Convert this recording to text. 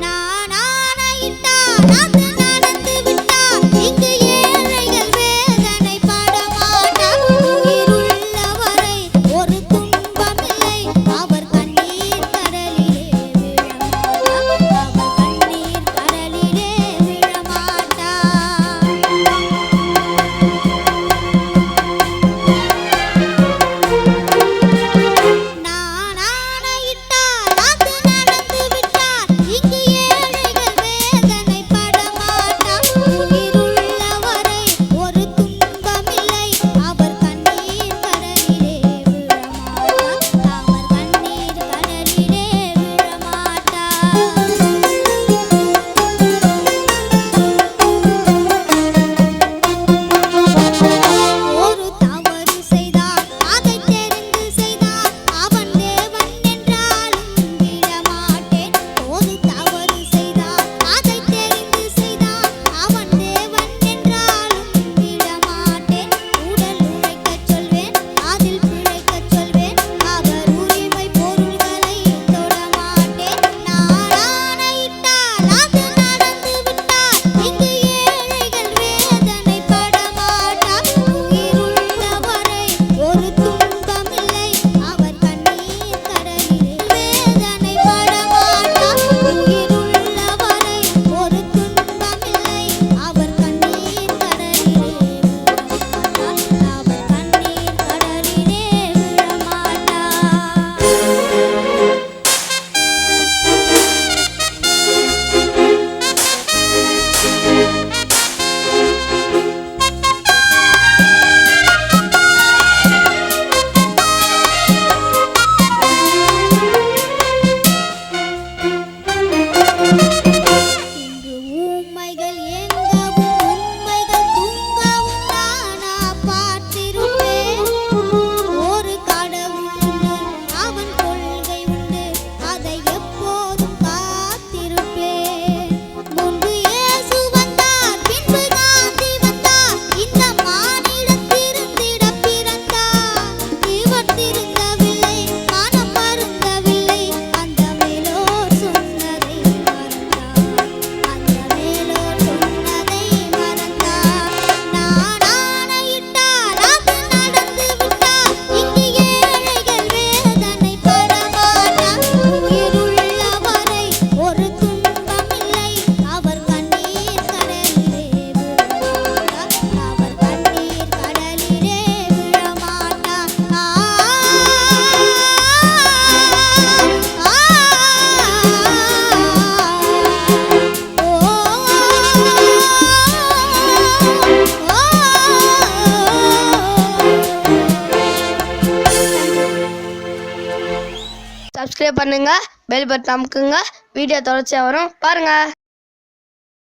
Now subscribe பண்ணுங்க bell button அமுக்குங்க video தொடர்ச்சியாக வரும். பாருங்க.